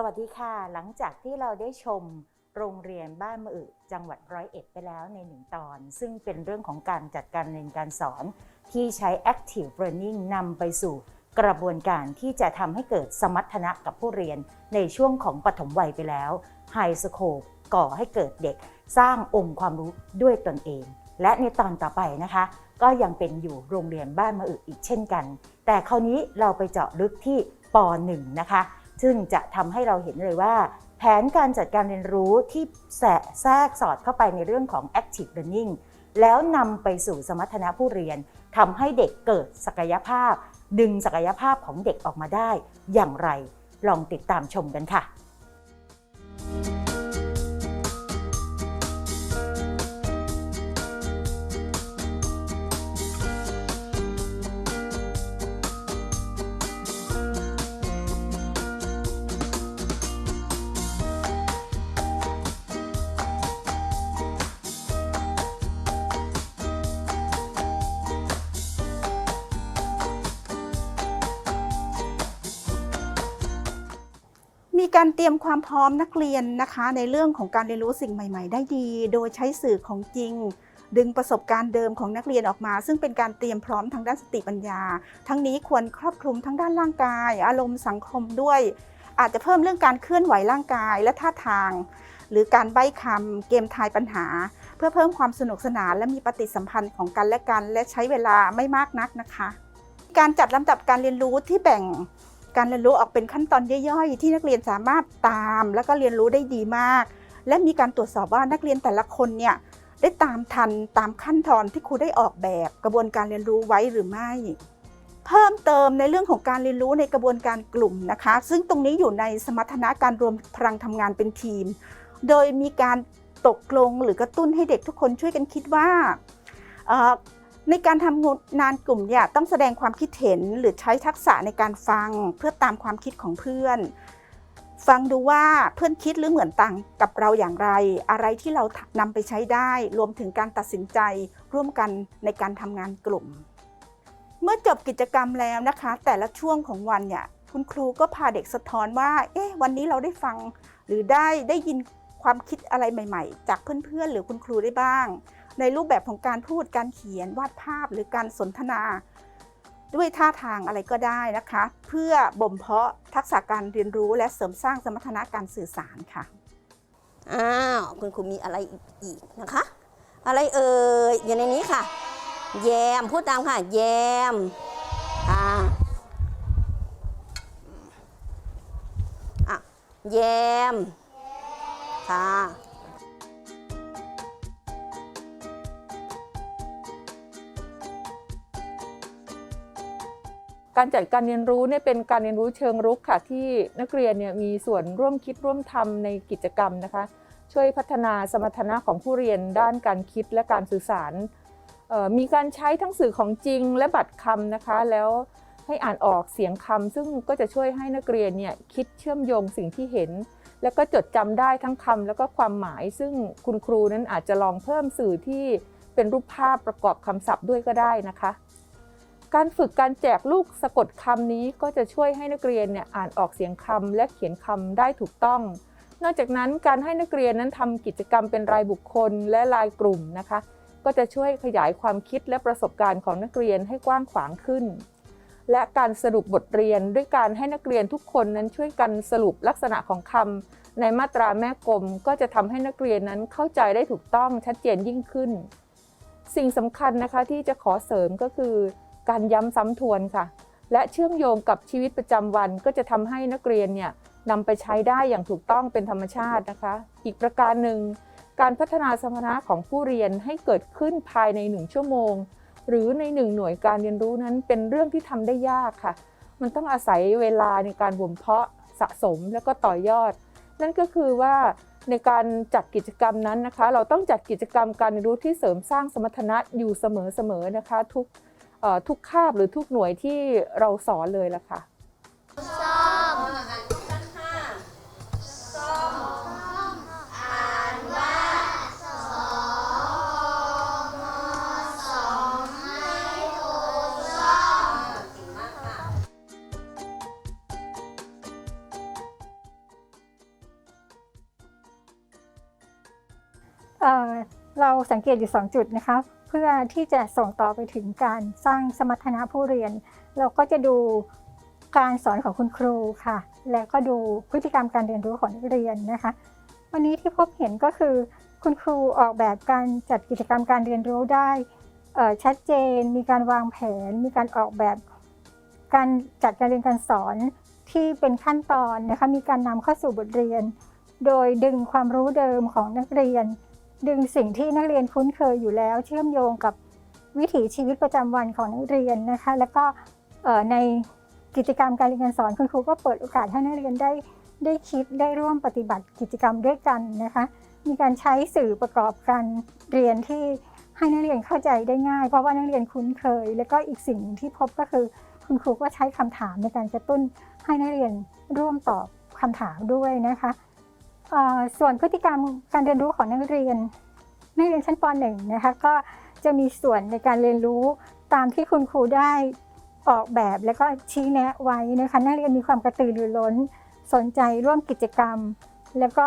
สวัสดีค่ะ หลังจากที่เราได้ชมโรงเรียนบ้านมะอึจังหวัดร้อยเอ็ดไปแล้วในหนึ่งตอน ซึ่งเป็นเรื่องของการจัดการเรียนการสอน ที่ใช้ active learning นำไปสู่กระบวนการที่จะทำให้เกิดสมรรถนะกับผู้เรียนในช่วงของปฐมวัยไปแล้ว High School ก่อให้เกิดเด็กสร้างองค์ความรู้ด้วยตนเอง และในตอนต่อไปนะคะ ก็ยังเป็นอยู่โรงเรียนบ้านมะอึอีกเช่นกัน แต่คราวนี้เราไปเจาะลึกที่ป .1 นะคะ ซึ่งจะทำให้เราเห็นเลยว่า แผนการจัดการเรียนรู้ที่แสะแทรกสอดเข้าไปในเรื่องของ active learning แล้วนำไปสู่สมรรถนะผู้เรียนทำให้เด็กเกิดศักยภาพ ดึงศักยภาพของเด็กออกมาได้ อย่างไร ลองติดตามชมกันค่ะ มีการเตรียมความพร้อมนักเรียนนะคะ ในเรื่องของการเรียนรู้สิ่งใหม่ ๆ ได้ดี โดยใช้สื่อของจริง ดึงประสบการณ์เดิมของนักเรียนออกมา ซึ่งเป็นการเตรียมพร้อมทางด้านสติปัญญา ทั้งนี้ควรครอบคลุมทั้งด้านร่างกาย อารมณ์สังคมด้วย อาจจะเพิ่มเรื่องการเคลื่อนไหวร่างกายและท่าทาง หรือการใบ้คำเกมทายปัญหา เพื่อเพิ่มความสนุกสนานและมีปฏิสัมพันธ์ของกันและกัน และใช้เวลาไม่มากนักนะคะ การจัดลำดับการเรียนรู้ที่แบ่ง การเรียนรู้ออกเป็นขั้นตอนย่อยๆ ที่นักเรียนสามารถตามแล้วก็เรียนรู้ได้ดีมาก และมีการตรวจสอบว่านักเรียนแต่ละคนเนี่ยได้ตามทันตามขั้นตอนที่ครูได้ออกแบบกระบวนการเรียนรู้ไว้หรือไม่ เพิ่มเติมในเรื่องของการเรียนรู้ในกระบวนการกลุ่มนะคะ ซึ่งตรงนี้อยู่ในสมรรถนะการรวมพลังทำงานเป็นทีม โดยมีการตกลงหรือกระตุ้นให้เด็กทุกคนช่วยกันคิดว่า ในการทำงานกลุ่มเนี่ยต้องแสดงความคิดเห็นหรือใช้ทักษะในการฟังเพื่อตามความคิดของเพื่อน ฟังดูว่าเพื่อนคิดหรือเหมือนต่างกับเราอย่างไร อะไรที่เรานำไปใช้ได้ รวมถึงการตัดสินใจร่วมกันในการทำงานกลุ่ม เมื่อจบกิจกรรมแล้วนะคะ แต่ละช่วงของวันเนี่ยคุณครูก็พาเด็กสะท้อนว่า เอ๊ะ วันนี้เราได้ฟังหรือได้ได้ยินความคิดอะไรใหม่ ๆ จากเพื่อนๆ หรือคุณครูได้บ้าง ในรูปแบบของการพูดการเขียนวาดภาพหรือการสนทนา ด้วยท่าทางอะไรก็ได้นะคะ เพื่อบ่มเพาะทักษะการเรียนรู้และเสริมสร้างสมรรถนะการสื่อสารค่ะอ้าวคุณครูมีอะไรอีกนะคะ อะไรเอ่ยอยู่ในนี้ค่ะ แยมพูดตามค่ะ แยมค่ะอะแยมค่ะ การจัดการเรียนรู้เนี่ยเป็นการเรียนรู้เชิงรุกค่ะ ที่นักเรียนเนี่ยมีส่วนร่วมคิดร่วมทำในกิจกรรมนะคะ ช่วยพัฒนาสมรรถนะของผู้เรียนด้านการคิดและการสื่อสาร มีการใช้ทั้งสื่อของจริงและบัตรคำนะคะ แล้วให้อ่านออกเสียงคำซึ่งก็จะช่วยให้นักเรียนเนี่ยคิดเชื่อมโยงสิ่งที่เห็น แล้วก็จดจำได้ทั้งคำแล้วก็ความหมาย ซึ่งคุณครูนั้นอาจจะลองเพิ่มสื่อที่เป็นรูปภาพประกอบคำศัพท์ด้วยก็ได้นะคะ การฝึกการแจกลูกสะกดคำนี้ก็จะช่วยให้นักเรียนเนี่ยอ่านออกเสียงคำและเขียนคำได้ถูกต้อง นอกจากนั้นการให้นักเรียนนั้นทำกิจกรรมเป็นรายบุคคลและรายกลุ่มนะคะ ก็จะช่วยขยายความคิดและประสบการณ์ของนักเรียนให้กว้างขวางขึ้น และการสรุปบทเรียนด้วยการให้นักเรียนทุกคนนั้นช่วยกันสรุปลักษณะของคำในมาตราแม่กลม ก็จะทำให้นักเรียนนั้นเข้าใจได้ถูกต้องชัดเจนยิ่งขึ้น สิ่งสำคัญนะคะที่จะขอเสริมก็คือ การย้ำซ้ำทวนค่ะ และเชื่อมโยงกับชีวิตประจำวันก็จะทำให้นักเรียนเนี่ยนำไปใช้ได้อย่างถูกต้องเป็นธรรมชาตินะคะ อีกประการหนึ่ง การพัฒนาสมรรถนะของผู้เรียนให้เกิดขึ้นภายในหนึ่งชั่วโมง หรือในหนึ่งหน่วยการเรียนรู้นั้นเป็นเรื่องที่ทำได้ยากค่ะ มันต้องอาศัยเวลาในการบ่มเพาะสะสมแล้วก็ต่อยอด นั่นก็คือว่าในการจัดกิจกรรมนั้นนะคะ เราต้องจัดกิจกรรมการเรียนรู้ที่เสริมสร้างสมรรถนะอยู่เสมอๆนะคะ ทุก ทุกคาบหรือทุกหน่วยที่เราสอนเลยละค่ะ เราสังเกตอยู่ 2 จุดนะคะ เพื่อที่จะส่งต่อไปถึงการสร้างสมรรถนะผู้เรียน เราก็จะดูการสอนของคุณครูค่ะ และก็ดูพฤติกรรมการเรียนรู้ของนักเรียนนะคะ วันนี้ที่พบเห็นก็คือ คุณครูออกแบบการจัดกิจกรรมการเรียนรู้ได้ชัดเจน มีการวางแผน มีการออกแบบ การจัดการเรียนการสอนที่เป็นขั้นตอนนะคะ มีการนำเข้าสู่บทเรียน โดยดึงความรู้เดิมของนักเรียน ดึงสิ่งที่นักเรียนคุ้นเคยอยู่แล้ว เชื่อมโยงกับวิถีชีวิตประจำวันของนักเรียนนะคะ แล้วก็ในกิจกรรมการเรียนการสอนคุณครูก็เปิดโอกาสให้นักเรียนได้ได้คิดได้ร่วมปฏิบัติกิจกรรมด้วยกันนะคะ มีการใช้สื่อประกอบการเรียนที่ให้นักเรียนเข้าใจได้ง่าย เพราะว่านักเรียนคุ้นเคย แล้วก็อีกสิ่งหนึ่งที่พบก็คือคุณครูก็ใช้คำถามในการกระตุ้นให้นักเรียนร่วมตอบคำถามด้วยนะคะ ส่วนพฤติกรรมการเรียนรู้ของนักเรียน นักเรียนชั้นป .1 นะคะก็จะมีส่วนในการเรียนรู้ตามที่คุณครูได้ออกแบบแล้วก็ชี้แนะไว้นะคะนักเรียนมีความกระตือรือร้น สนใจร่วมกิจกรรม แล้วก็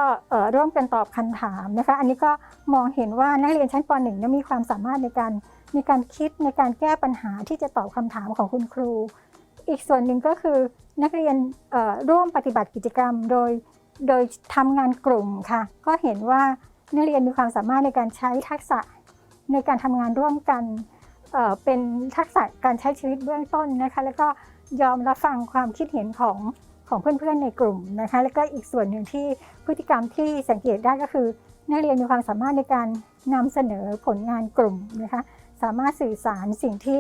ร่วมกันตอบคำถามนะคะอันนี้ก็มองเห็นว่านักเรียนชั้นป .1 นี่ยมีความสามารถในการในการคิดในการแก้ปัญหาที่จะตอบคำถามของคุณครู อีกส่วนหนึ่งก็คือนักเรียนร่วมปฏิบัติกิจกรรม โดย โดยทำงานกลุ่มค่ะ ก็เห็นว่านักเรียนมีความสามารถในการใช้ทักษะในการทำงานร่วมกันเเป็นทักษะการใช้ชีวิตเบื้องต้นนะคะ แล้วก็ยอมรับฟังความคิดเห็นของของเพื่อนๆในกลุ่มนะคะ แล้วก็อีกส่วนหนึ่งที่พฤติกรรมที่สังเกตได้ก็คือ นักเรียนมีความสามารถในการนำเสนอผลงานกลุ่มนะคะ สามารถสื่อสารสิ่งที่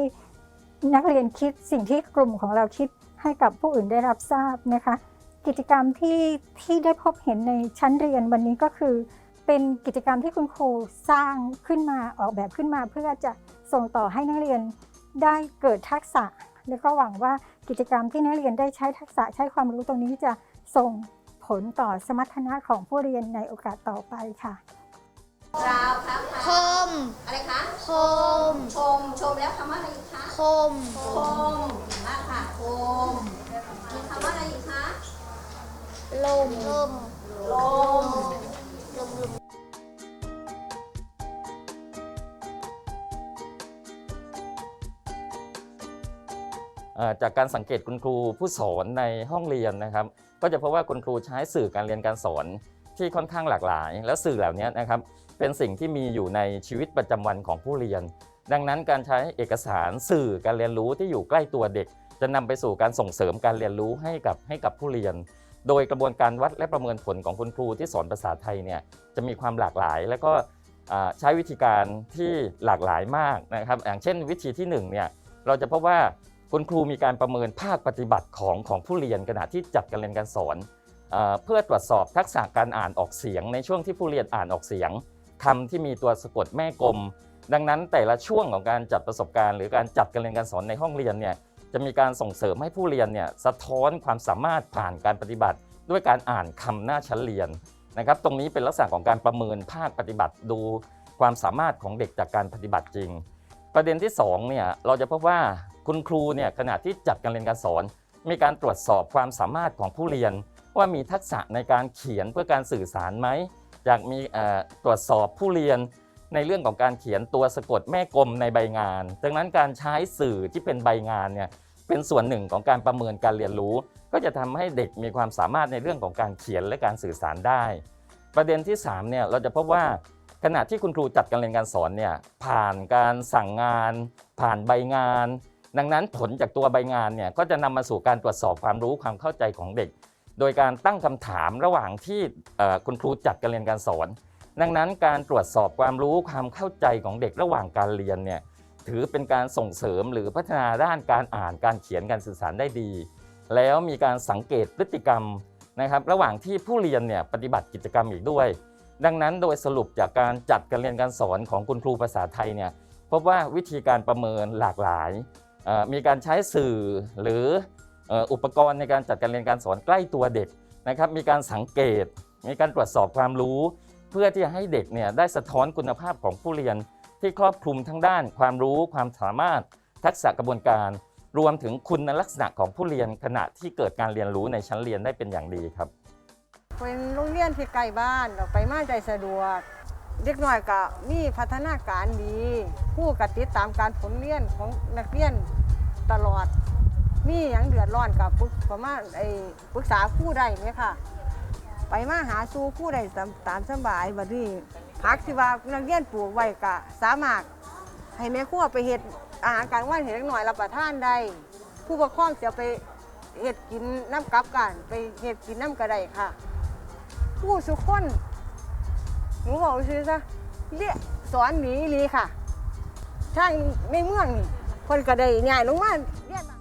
นักเรียนคิดสิ่งที่กลุ่มของเราคิดให้กับผู้อื่นได้รับทราบนะคะ กิจกรรมที่ที่ได้พบเห็นในชั้นเรียนวันนี้ก็คือ เป็นกิจกรรมที่คุณครูสร้างขึ้นมาออกแบบขึ้นมา เพื่อจะส่งต่อให้นักเรียนได้เกิดทักษะ แล้วก็หวังว่ากิจกรรมที่นักเรียนได้ใช้ทักษะใช้ความรู้ตรงนี้จะส่งผลต่อสมรรถนะของผู้เรียนในโอกาสต่อไปค่ะราวครับคมอะไรคะคมชมชมแล้วคำว่าอะไรอีกคะคมคมมากค่ะคมมีคำว่าอะไรอีกคะ ลมลมลมลมจากการสังเกตคุณครูผู้สอนในห้องเรียนนะครับ ก็จะพบว่าคุณครูใช้สื่อการเรียนการสอนที่ค่อนข้างหลากหลาย แล้วสื่อเหล่านี้นะครับเป็นสิ่งที่มีอยู่ในชีวิตประจำวันของผู้เรียน ดังนั้นการใช้เอกสารสื่อการเรียนรู้ที่อยู่ใกล้ตัวเด็ก จะนำไปสู่การส่งเสริมการเรียนรู้ให้กับให้กับผู้เรียน โดยกระบวนการวัดและประเมินผลของคุณครูที่สอนภาษาไทยเนี่ยจะมีความหลากหลาย และก็ใช้วิธีการที่หลากหลายมากนะครับ อย่างเช่น วิธีที่หนึ่งเนี่ยเราจะพบว่าคุณครูมีการประเมินภาคปฏิบัติของของผู้เรียนขณะที่จัดการเรียนการสอนเอเพื่อตรวจสอบทักษะการอ่านออกเสียง ในช่วงที่ผู้เรียนอ่านออกเสียงคำที่มีตัวสะกดแม่กลม ดังนั้นแต่ละช่วงของการจัดประสบการณ์ หรือการจัดการเรียนการสอนในห้องเรียนเนี่ย จะมีการส่งเสริมให้ผู้เรียนเนี่ยสะท้อนความสามารถผ่านการปฏิบัติ ด้วยการอ่านคำหน้าชั้นเรียนนะครับ ตรงนี้เป็นลักษณะของการประเมินภาคปฏิบัติดูความสามารถของเด็กจากการปฏิบัติจริง ประเด็นที่2เนี่ยเราจะพบว่าคุณครูเนี่ยขณะที่จัดการเรียนการสอน มีการตรวจสอบความสามารถของผู้เรียน ว่ามีทักษะในการเขียนเพื่อการสื่อสารไหมอยากมีตรวจสอบผู้เรียน ในเรื่องของการเขียนตัวสะกดแม่กลมในใบงาน ดังนั้นการใช้สื่อที่เป็นใบงานเนี่ยเป็นส่วนหนึ่งของการประเมินการเรียนรู้ ก็จะทำให้เด็กมีความสามารถในเรื่องของการเขียนและการสื่อสารได้ ประเด็นที่3เนี่ยเราจะพบว่าขณะที่คุณครูจัดการเรียนการสอนเนี่ยผ่านการสั่งงาน ผ่านใบงาน ดังนั้นผลจากตัวใบงานเนี่ยก็จะนำมาสู่การตรวจสอบความรู้ความเข้าใจของเด็ก โดยการตั้งคำถามระหว่างที่คุณครูจัดการเรียนการสอน ดังนั้นการตรวจสอบความรู้ความเข้าใจของเด็กระหว่างการเรียนเนี่ยถือเป็นการส่งเสริมหรือพัฒนาด้านการอ่านการเขียนการสื่อสารได้ดี แล้วมีการสังเกตพฤติกรรมนะครับระหว่างที่ผู้เรียนเนี่ยปฏิบัติกิจกรรมอีกด้วย ดังนั้นโดยสรุปจากการจัดการเรียนการสอนของคุณครูภาษาไทยเนี่ยพบว่าวิธีการประเมินหลากหลาย มีการใช้สื่อหรืออุปกรณ์ในการจัดการเรียนการสอนใกล้ตัวเด็กนะครับมีการสังเกต มีการตรวจสอบความรู้ เพื่อที่จะให้เด็กเนี่ยได้สะท้อนคุณภาพของผู้เรียน ที่ครอบคลุมทั้งด้านความรู้ความสามารถ ทักษะกระบวนการ รวมถึงคุณลักษณะของผู้เรียนขณะที่เกิดการเรียนรู้ในชั้นเรียนได้เป็นอย่างดีครับ เป็นโรงเรียนที่ใกล้บ้านเราไปมาใจสะดวก เด็กน้อยก็มีพัฒนาการดีผู้กติดตามการผลเรียนของนักเรียนตลอด มีอย่างเดือดร้อนกับปรึกประมาณไอ้ปรึกษาผู้ใดไหมค่ะ ไปมาหาสู่ผู้ใดตามตามสบายบัดนี้พักที่ว่านักเรียนปลูกไว้ก็สามารถให้แม่ครัวไปเฮ็ดอาหารกลางวันให้เด็กน้อยรับประทานได้ผู้ปกครองจะไปเฮ็ดกินน้ำกับกันไปเฮ็ดกินน้ำกระไดค่ะ ผู้สุขคนหนูบอกซื้อซะเรียสอนหนีลีค่ะทางในเมืองนี่คนก็ได้ง่ลงมาเรียนมา